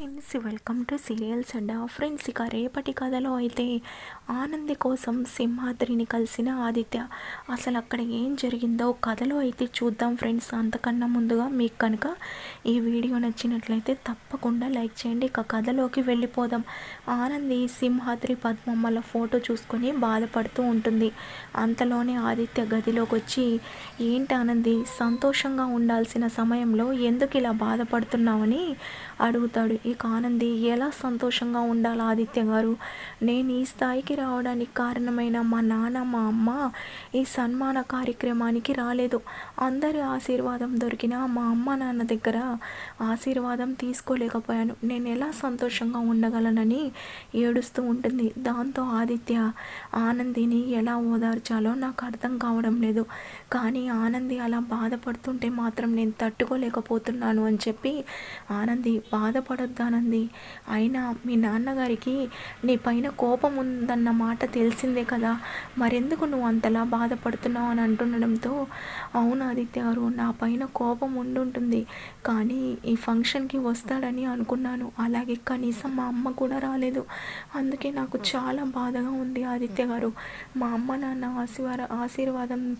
Friends welcome to serials and friends ఇక రేపటి కథలో అయితే ఆనంది కోసం సింహాద్రిని కలిసిన ఆదిత్య. అసలు అక్కడ ఏం జరిగిందో కథలో అయితే చూద్దాం ఫ్రెండ్స్. అంతకన్నా ముందుగా మీకు కనుక ఈ వీడియో నచ్చినట్లయితే తప్పకుండా లైక్ చేయండి. ఇక కథలోకి వెళ్ళిపోదాం. ఆనంది సింహాద్రి పద్మమ్మల ఫోటో చూసుకొని బాధపడుతూ ఉంటుంది. అంతలోనే ఆదిత్య గదిలోకి వచ్చి ఏంటి ఆనంది సంతోషంగా ఉండాల్సిన సమయంలో ఎందుకు ఇలా బాధపడుతున్నావని అడుగుతాడు. ఇక ఆనంది ఎలా సంతోషంగా ఉండాలి ఆదిత్య గారు? నేను ఈ స్థాయికి రావడానికి కారణమైన మా నాన్న మా అమ్మ ఈ సన్మాన కార్యక్రమానికి రాలేదు. అందరి ఆశీర్వాదం దొరికిన మా అమ్మ నాన్న దగ్గర ఆశీర్వాదం తీసుకోలేకపోయాను. నేను ఎలా సంతోషంగా ఉండగలనని ఏడుస్తూ ఉంటుంది. దాంతో ఆదిత్య ఆనందిని ఎలా ఓదార్చాలో నాకు అర్థం కావడం లేదు. కానీ ఆనంది అలా బాధపడుతుంటే మాత్రం నేను తట్టుకోలేకపోతున్నాను అని చెప్పి ఆనంది బాధపడ ఆనంది అయినా మీ నాన్నగారికి నీ పైన కోపం ఉందన్న మాట తెలిసిందే కదా. మరెందుకు నువ్వు అంతలా బాధపడుతున్నావు అని అంటుండడంతో అవును ఆదిత్య గారు నా పైన కోపం ఉండుంటుంది. కానీ ఈ ఫంక్షన్కి వస్తాడని అనుకున్నాను. అలాగే కనీసం మా అమ్మ కూడా రాలేదు. అందుకే నాకు చాలా బాధగా ఉంది ఆదిత్య గారు. మా అమ్మ నాన్న ఆశీర్వాద ఆశీర్వాదం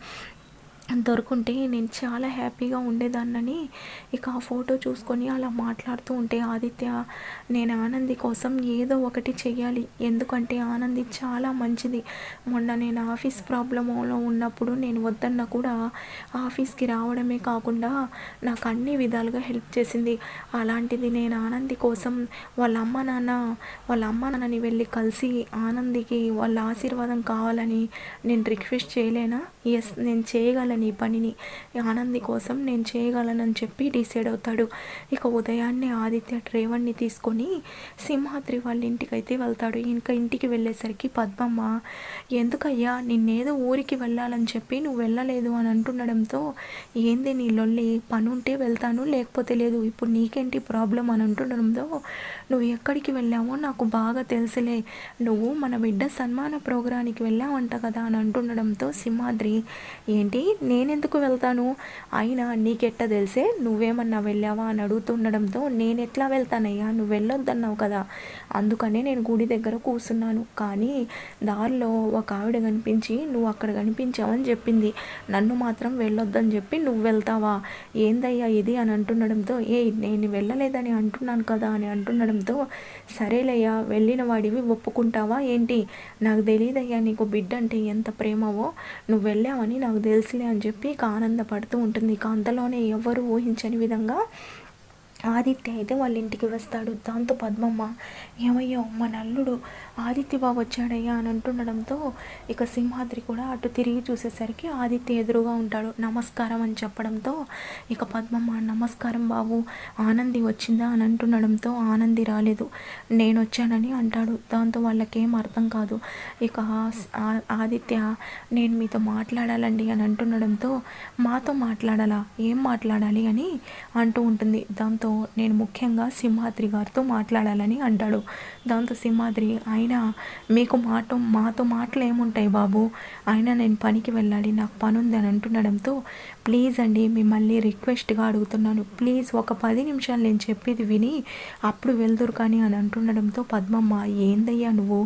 దొరుకుంటే నేను చాలా హ్యాపీగా ఉండేదాన్నని ఇక ఆ ఫోటో చూసుకొని అలా మాట్లాడుతూ ఉంటే ఆదిత్య నేను ఆనంది కోసం ఏదో ఒకటి చెయ్యాలి. ఎందుకంటే ఆనంది చాలా మంచిది. మొన్న నేను ఆఫీస్ ప్రాబ్లంలో ఉన్నప్పుడు నేను వద్దన్నా కూడా ఆఫీస్కి రావడమే కాకుండా నాకు అన్ని విధాలుగా హెల్ప్ చేసింది. అలాంటిది నేను ఆనంది కోసం వాళ్ళ అమ్మ నాన్న వాళ్ళ అమ్మ నాన్నని వెళ్ళి కలిసి ఆనందికి వాళ్ళ ఆశీర్వాదం కావాలని నేను రిక్వెస్ట్ చేయలేనా? ఎస్ నేను చేయగలను. నీ పనిని ఆనంది కోసం నేను చేయగలనని చెప్పి డిసైడ్ అవుతాడు. ఇక ఉదయాన్నే ఆదిత్య డ్రైవర్ని తీసుకొని సింహాద్రి వాళ్ళ ఇంటికి అయితే వెళ్తాడు. ఇంకా ఇంటికి వెళ్ళేసరికి పద్మమ్మ ఎందుకయ్యా? నిన్నేదో ఊరికి వెళ్ళాలని చెప్పి నువ్వు వెళ్ళలేదు అని అంటుండడంతో ఏంది నీ లొల్లి? పని ఉంటే వెళ్తాను లేకపోతే లేదు. ఇప్పుడు నీకేంటి ప్రాబ్లం అని అంటుండడంతో నువ్వు ఎక్కడికి వెళ్ళావో నాకు బాగా తెలుసులే. నువ్వు మన బిడ్డ సన్మాన ప్రోగ్రానికి వెళ్ళావంట కదా అని అంటుండడంతో సింహాద్రి ఏంటి? నేనెందుకు వెళ్తాను? అయినా నీకెట్ట తెలిసే నువ్వేమన్నా వెళ్ళావా అని అడుగుతుండడంతో నేను ఎట్లా వెళ్తానయ్యా? నువ్వు వెళ్ళొద్దన్నావు కదా. అందుకనే నేను గుడి దగ్గర కూర్చున్నాను. కానీ దారిలో ఒక ఆవిడ కనిపించి నువ్వు అక్కడ కనిపించావని చెప్పింది. నన్ను మాత్రం వెళ్ళొద్దని చెప్పి నువ్వు వెళ్తావా? ఏందయ్యా ఇది? అని అంటుండడంతో ఏ నేను వెళ్ళలేదని అంటున్నాను కదా అని అంటుండడంతో సరేలయ్యా వెళ్ళిన వాడివి ఒప్పుకుంటావా ఏంటి? నాకు తెలియదయ్యా నీకు బిడ్డ అంటే ఎంత ప్రేమవో. నువ్వు వెళ్ళావని నాకు తెలుసులే అని చెప్పి ఇక ఆనందపడుతూ ఉంటుంది. ఇక అంతలోనే ఎవరు ఊహించని విధంగా ఆదిత్య అయితే వాళ్ళ ఇంటికి వస్తాడు. దాంతో పద్మమ్మ ఏమయ్యో మా నల్లుడు ఆదిత్య బాబు వచ్చాడయ్యా అని అంటుండడంతో ఇక సింహాద్రి కూడా అటు తిరిగి చూసేసరికి ఆదిత్య ఎదురుగా ఉంటాడు. నమస్కారం అని చెప్పడంతో ఇక పద్మమ్మ నమస్కారం బాబు ఆనంది వచ్చిందా అని అంటుండడంతో ఆనంది రాలేదు. నేను వచ్చానని అంటాడు. దాంతో వాళ్ళకేం అర్థం కాదు. ఇక ఆదిత్య నేను మీతో మాట్లాడాలండి అని అంటుండడంతో మాతో మాట్లాడాలా? ఏం మాట్లాడాలి? అని అంటూ ఉంటుంది. దాంతో నేను ముఖ్యంగా సింహాద్రి గారితో మాట్లాడాలని అంటాడు. దాంతో సింహాద్రి ఆయన మీకు మాట మాతో మాటలు ఏముంటాయి బాబు? అయినా నేను పనికి వెళ్ళాలి నాకు పని ఉంది అని అంటుండడంతో ప్లీజ్ అండి మిమ్మల్ని రిక్వెస్ట్గా అడుగుతున్నాను. ప్లీజ్ ఒక పది నిమిషాలు నేను చెప్పేది విని అప్పుడు వెళ్దురు కానీ అని అంటుండడంతో పద్మమ్మ ఏందయ్యా నువ్వు?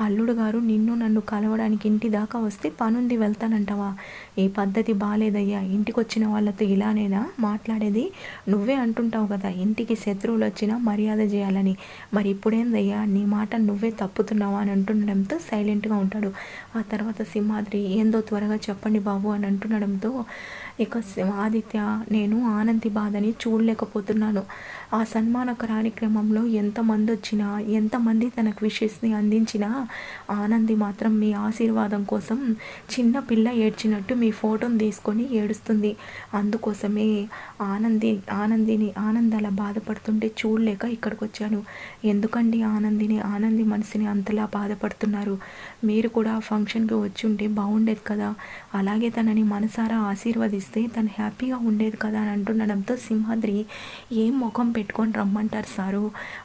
అల్లుడు గారు నిన్ను నన్ను కలవడానికి ఇంటి దాకా వస్తే పనుంది వెళ్తానంటావా? ఈ పద్ధతి బాగాలేదయ్యా ఇంటికి వచ్చిన వాళ్ళతో ఇలానేనా మాట్లాడేది? నువ్వే అంటుంటావు కదా ఇంటికి శత్రువులు వచ్చినా మర్యాద చేయాలని మరి ఇప్పుడేందయ్యా? నీ మాట నువ్వే తప్పుతున్నావా? అని అంటుండడంతో సైలెంట్గా ఉంటాడు. ఆ తర్వాత సింహాద్రి ఏందో త్వరగా చెప్పండి బాబు అని అంటుండడంతో ఇక ఆదిత్య నేను ఆనంది బాధని చూడలేకపోతున్నాను. ఆ సన్మాన కార్యక్రమంలో ఎంతమంది వచ్చినా ఎంతమంది తనకు విషెస్ని అందించినా ఆనంది మాత్రం మీ ఆశీర్వాదం కోసం చిన్న పిల్ల ఏడ్చినట్టు మీ ఫోటోని తీసుకొని ఏడుస్తుంది. అందుకోసమే ఆనంది ఆనందిని ఆనందాల అలా బాధపడుతుంటే చూడలేక ఇక్కడికి వచ్చాను ఎందుకండి ఆనందిని ఆనంది మనసుని అంతలా బాధపడుతున్నారు? మీరు కూడా ఫంక్షన్కి వచ్చి ఉంటే బాగుండేది కదా? అలాగే తనని మనసారా ఆశీర్వదిస్తే తను హ్యాపీగా ఉండేది కదా అని అంటుండడంతో సింహాద్రి ఏం ముఖం పెట్టుకొని రమ్మంటారు సారు.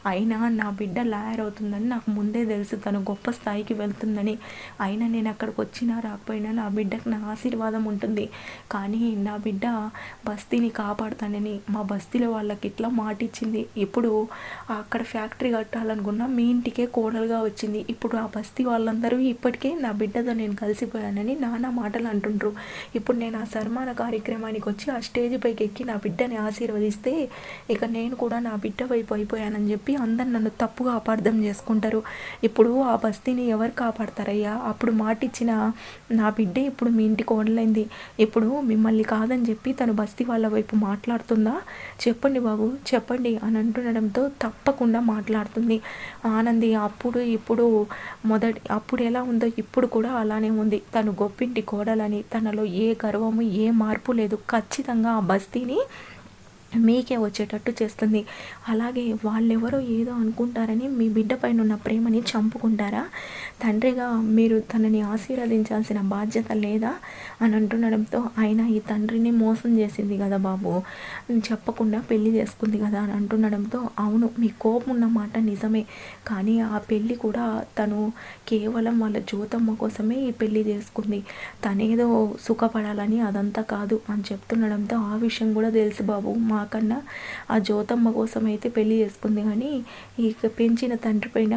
అయినా నా బిడ్డ లాయర్ అవుతుందని నాకు ముందే తెలుసు. తను గొప్ప స్థాయికి వెళ్తుందని. అయినా నేను అక్కడికి వచ్చినా రాకపోయినా నా బిడ్డకు నా ఆశీర్వాదం ఉంటుంది. కానీ నా బిడ్డ బస్తీని కాపాడుతానని మా బస్తీలో వాళ్ళకి ఇట్లా మాట ఇచ్చింది ఇప్పుడు అక్కడ ఫ్యాక్టరీ కట్టాలనుకున్న మీ ఇంటికే కోడలుగా వచ్చింది. ఇప్పుడు ఆ బస్తీ వాళ్ళందరూ ఇప్పటికే నా బిడ్డతో నేను కలిసిపోయానని నానా మాటలు అంటుండ్రు. ఇప్పుడు నేను ఆ సన్మాన కార్యక్రమానికి వచ్చి ఆ స్టేజ్ పైకి ఎక్కి నా బిడ్డని ఆశీర్వదిస్తే ఇక నేను కూడా నా బిడ్డ వైపు అయిపోయానని చెప్పి అందరు నన్ను తప్పుగా అపార్థం చేసుకుంటారు. ఇప్పుడు ఆ బస్తీని ఎవరు కాపాడతారయ్యా? అప్పుడు మాట ఇచ్చిన నా బిడ్డే ఇప్పుడు మీ ఇంటికి కోడలైంది ఇప్పుడు మిమ్మల్ని కాదని చెప్పి తను బస్తీ వాళ్ళ వైపు మాట్లాడుతుందా? చెప్పండి బాబు చెప్పండి అని అంటుండడంతో తప్పకుండా మాట్లాడుతుంది. ఆనంది అప్పుడు ఇప్పుడు మొదటి అప్పుడు ఎలా ఉందో ఇప్పుడు కూడా అలానే ఉంది. తను గొప్పింటి కోడలని తనలో ఏ గర్వము ఏ మార్పు లేదు. ఖచ్చితంగా ఆ బస్తీని మీకే వచ్చేటట్టు చేస్తుంది. అలాగే వాళ్ళెవరో ఏదో అనుకుంటారని మీ బిడ్డ పైన ఉన్న ప్రేమని చంపుకుంటారా? తండ్రిగా మీరు తనని ఆశీర్వదించాల్సిన బాధ్యత లేదా? అని అంటుండడంతో ఆయన ఈ తండ్రిని మోసం చేసింది కదా బాబు. చెప్పకుండా పెళ్ళి చేసుకుంది కదా అని అంటుండడంతో అవును మీ కోపం ఉన్న మాట నిజమే. కానీ ఆ పెళ్ళి కూడా తను కేవలం వాళ్ళ జ్యోతమ్మ కోసమే ఈ పెళ్ళి చేసుకుంది. తనేదో సుఖపడాలని అదంతా కాదు అని చెప్తుండడంతో ఆ విషయం కూడా తెలుసు బాబు. కాకుండా ఆ జ్యోతమ్మ కోసం అయితే పెళ్ళి చేసుకుంది. కానీ ఇక పెంచిన తండ్రి పైన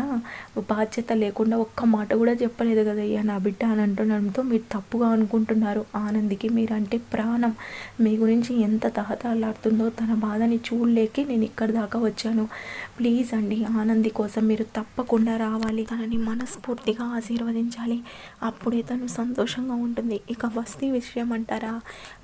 బాధ్యత లేకుండా ఒక్క మాట కూడా చెప్పలేదు కదయ్యా నా బిడ్డ అని అంటుండడంతో మీరు తప్పుగా అనుకుంటున్నారు. ఆనందికి మీరంటే ప్రాణం. మీ గురించి ఎంత తహతలాడుతుందో తన బాధని చూడలేకే నేను ఇక్కడి దాకా వచ్చాను. ప్లీజ్ అండి ఆనంది కోసం మీరు తప్పకుండా రావాలి. తనని మనస్ఫూర్తిగా ఆశీర్వదించాలి. అప్పుడే తను సంతోషంగా ఉంటుంది. ఇక బస్తీ విషయం అంటారా?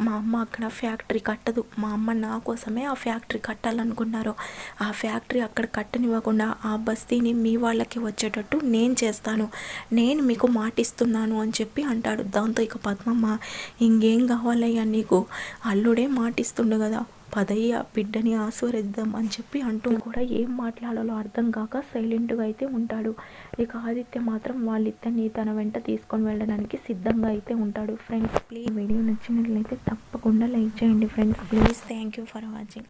మా అమ్మ అక్కడ ఫ్యాక్టరీ కట్టదు. మా అమ్మ నా కోసం కోసమే ఆ ఫ్యాక్టరీ కట్టాలనుకున్నారు. ఆ ఫ్యాక్టరీ అక్కడ కట్టనివ్వకుండా ఆ బస్తీని మీ వాళ్ళకి వచ్చేటట్టు నేను చేస్తాను. నేను మీకు మాటిస్తున్నాను అని చెప్పి అంటాడు. దాంతో ఇక పద్మమ్మ ఇంకేం కావాలయ్యా నీకు? అల్లుడే మాటిస్తుండు కదా. పదయ్య బిడ్డని ఆశీర్వదిద్దాం అని చెప్పి అంటూ కూడా ఏం మాట్లాడాలో అర్థం కాక సైలెంట్గా అయితే ఉంటాడు. ఇక ఆదిత్య మాత్రం వాళ్ళిద్దరిని తన వెంట తీసుకొని వెళ్ళడానికి సిద్ధంగా అయితే ఉంటాడు. ఫ్రెండ్స్ ప్లీజ్ వీడియో నచ్చినట్లయితే తప్పకుండా లైక్ చేయండి. Friends please thank you for watching.